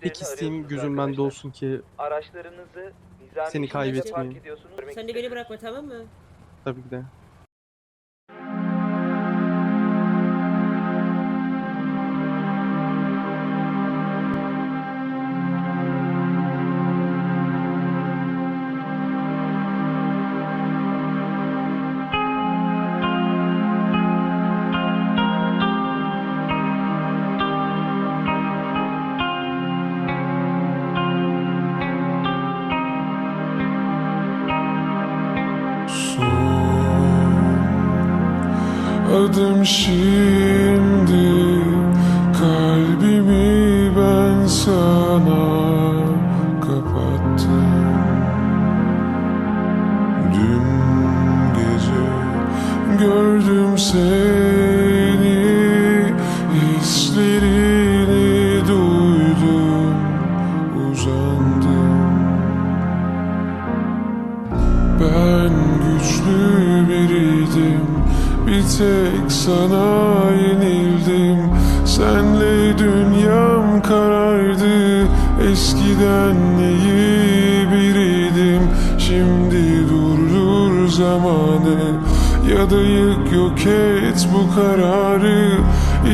Tek isteğim gözün bende olsun ki Araçlarınızı nizami Seni şekilde kaybetmeyeyim. ediyorsunuz. Sen de beni bırakma tamam mı? tabii ki de. Son adım şimdi Kalbimi ben sana kapattım. Dün gece gördüm seni Hislerini duydum uzandım. Ben güçlü biriydim Bir tek sana yenildim. Senle dünyam karardı. Eskiden iyi biriydim Şimdi durdur zamanı. Ya da yık yok et bu kararı.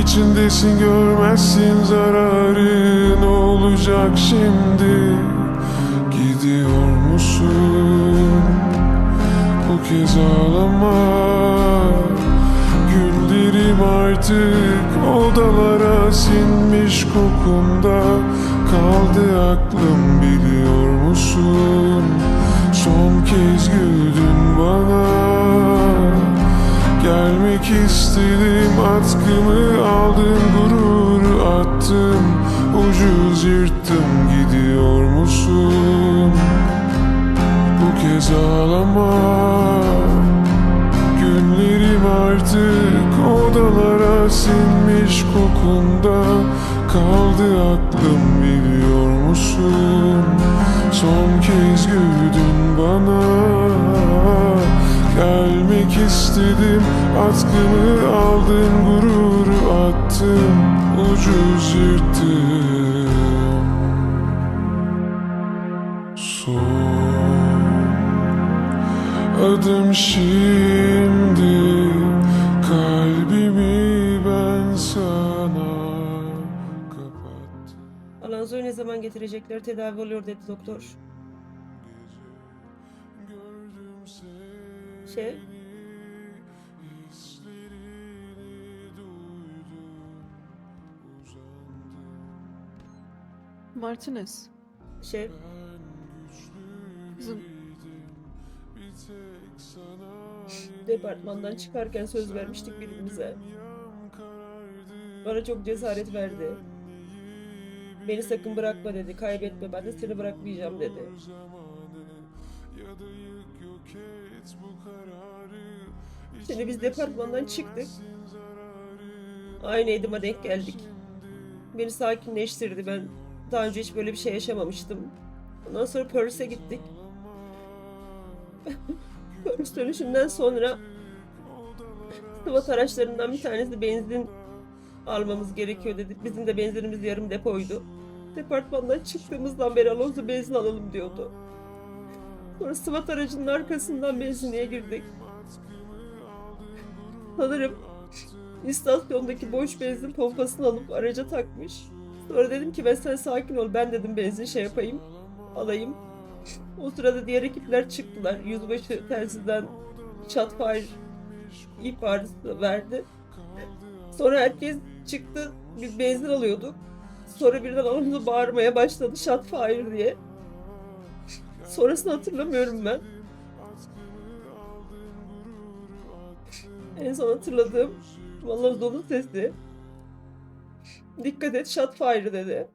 İçindesin görmezsin zararı. Ne olacak şimdi? Gidiyor musun? Bu kez ağlama artık odalara sinmiş kokunda Kaldı aklım biliyor musun? Son kez güldün bana Gelmek istedim atkımı aldım gurur attım Ucuz yırttım gidiyor musun? Bu kez ağlama artık odalara sinmiş kokunda Kaldı aklım biliyor musun? Son kez güldün bana Gelmek istedim atkımı aldın gururu attım Ucuz yırttım Son adım şimdi ne zaman getirecekler tedavi oluyor dedi doktor. Şey, Martinez. şey, Kızım. Departmandan çıkarken söz vermiştik birbirimize. Bana çok cesaret verdi. Beni sakın bırakma dedi, kaybetme, ben de seni bırakmayacağım dedi. Şimdi biz departmandan çıktık. Aynı Edim'e denk geldik. Beni sakinleştirdi. Ben daha önce hiç böyle bir şey yaşamamıştım. Ondan sonra Paris'e gittik. Paris dönüşünden sonra SWAT araçlarından bir tanesi benzin almamız gerekiyor dedik. Bizim de benzinimiz yarım depoydu. Departmandan çıktığımızdan beri Alonso benzin alalım diyordu. Sonra SWAT aracının arkasından benzinliğe girdik. Sanırım istasyondaki boş benzin pompasını alıp araca takmış. Sonra dedim ki ben sen sakin ol ben dedim benzin şey yapayım alayım. O sırada diğer ekipler çıktılar. Yüzbaşı telsizden Chatfire ihbarı verdi. Sonra herkes çıktı. Biz benzin alıyorduk. Sonra birden Alonso bağırmaya başladı Shotfire diye. Sonrasını hatırlamıyorum ben. En son hatırladığım Alonso'nun sesi. Dikkat et Shotfire dedi.